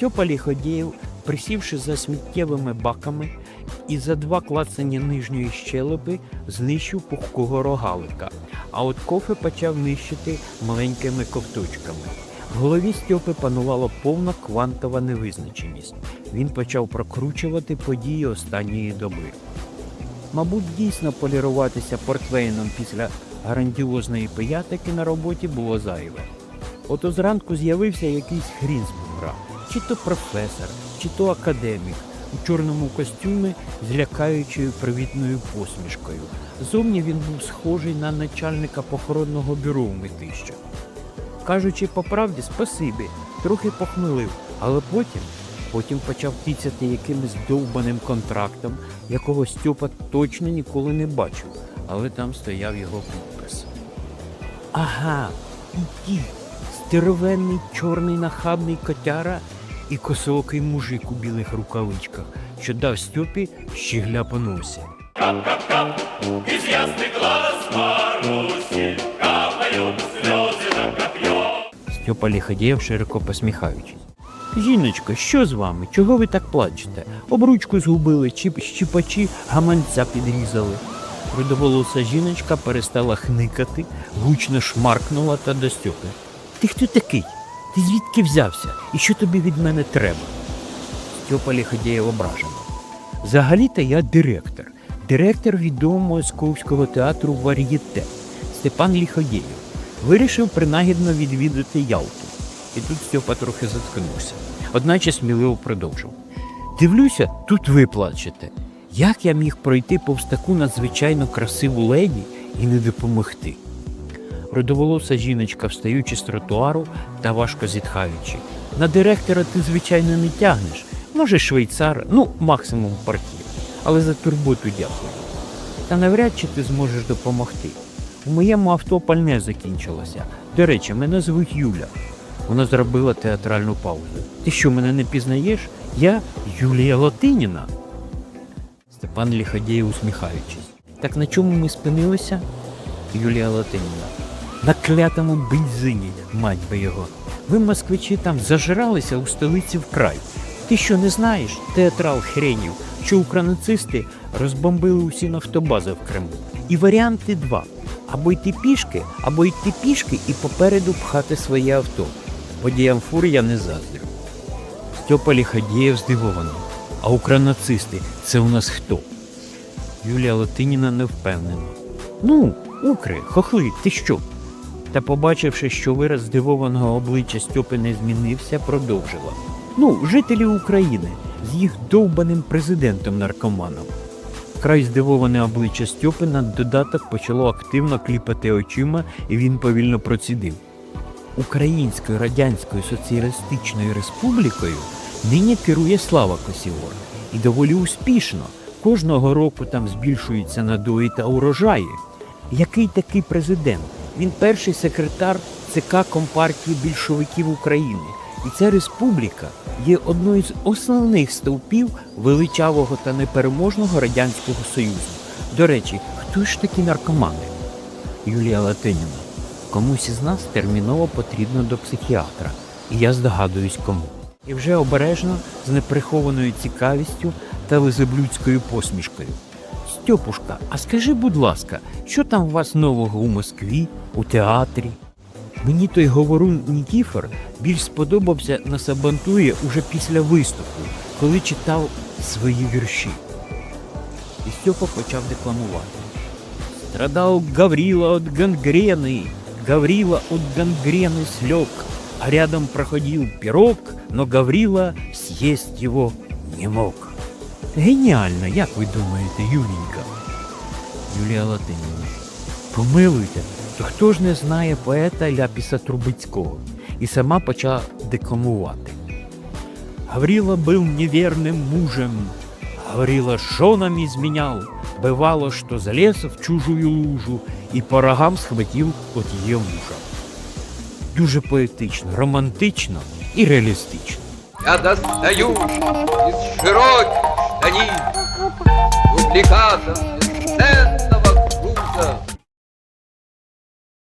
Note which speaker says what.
Speaker 1: Стьопа Ліходєєв, присівши за сміттєвими баками і за два клацання нижньої щелепи, знищив пухкого рогалика, а от кофе почав нищити маленькими ковточками. В голові Стьопи панувала повна квантова невизначеність. Він почав прокручувати події останньої доби. Мабуть, дійсно поліруватися портвейном після грандіозної пиятики на роботі було зайве. Ото зранку з'явився якийсь хрін з бугра, чи то професор, чи то академік у чорному костюмі з лякаючою привітною посмішкою. Зовні він був схожий на начальника похоронного бюро в метищах. Кажучи по правді, спасибі, трохи похмелив, але потім, потім почав тицяти якимось довбаним контрактом, якого Стьопа точно ніколи не бачив, але там стояв його підпис. Ага, і ті, здоровенний чорний нахабний котяра і косоокий мужик у білих рукавичках, що дав Стьопі щігля по носі.
Speaker 2: Из ясных.
Speaker 1: Стьопа Ліходєєв, широко посміхаючись. Жіночко, що з вами? Чого ви так плачете? Обручку згубили, чи щіпачі гаманця підрізали. Рудоволоса жіночка перестала хникати, гучно шмаркнула та до Стьопи. Ти хто такий? Ти звідки взявся? І що тобі від мене треба? Стьопа Ліходєєв ображено. Взагалі-то я директор. Директор відомого московського театру Вар'єте Степан Ліходєєв. Вирішив принагідно відвідати Ялту. І тут Стьопа трохи заткнувся. Одначе сміливо продовжив. Дивлюся, тут ви плачете. Як я міг пройти повз таку надзвичайно красиву леді і не допомогти? Родоволоса жіночка, встаючи з тротуару та важко зітхаючи. На директора ти, звичайно, не тягнеш. Може, швейцар, ну, максимум портір. Але за турботу дякую. Та навряд чи ти зможеш допомогти. У моєму авто пальне закінчилося. До речі, мене звуть Юля. Вона зробила театральну паузу. Ти що, мене не пізнаєш? Я Юлія Латиніна. Степан Ліходєєв усміхаючись. Так на чому ми спинилися? Юлія Латиніна. На клятому бензині, мать би його. Ви, москвичі, там зажралися у столиці вкрай. Ти що не знаєш, театрал хренів, що укранацисти розбомбили усі нафтобази в Криму. І варіанти два: або йти пішки, або йти пішки і попереду пхати своє авто. Водіям фур я не заздрю. Стьопа Ліходєєв здивований. А укранацисти це у нас хто? Юлія Латиніна не впевнена. Ну, укри, хохли, ти що? Та побачивши, що вираз здивованого обличчя Стьопи не змінився, продовжила. Ну, жителі України з їх довбаним президентом наркоманом. Край здивоване обличчя Стьопи на додаток почало активно кліпати очима, і він повільно процідив. Українською Радянською Соціалістичною Республікою нині керує Слава Косівор. І доволі успішно. Кожного року там збільшуються надої та урожаї. Який такий президент? Він перший секретар ЦК Компартії більшовиків України. І ця республіка є одною з основних стовпів величавого та непереможного Радянського Союзу. До речі, хто ж такі наркомани? Юлія Латиніна. Комусь із нас терміново потрібно до психіатра, і я здогадуюсь кому. І вже обережно, з неприхованою цікавістю та лизоблюдською посмішкою. Стьопушка, а скажи, будь ласка, що там у вас нового у Москві, у театрі? Мені той говорун Нікіфор більш сподобався на Сабантуї уже після виступу, коли читав свої вірші. І Стьопа почав декламувати. Страдал Гаврила от гангрены, Гаврила от гангрены слег, а рядом проходил пирог, но Гаврила съесть его не мог. Геніально, як ви думаєте, Юлінька? Юлія Латинівна. Помилуйте, то хто ж не знає поета Ляпіса Трубецького? І сама почала декламувати. Гаврила был неверным мужем, Говорила, що нам изменял, бывало, что залез в чужую лужу і по рогам схватив от її мужа. Дуже поетично, романтично і реалістично.
Speaker 3: Я достаю из широких штанин Дубликатом бесценного груза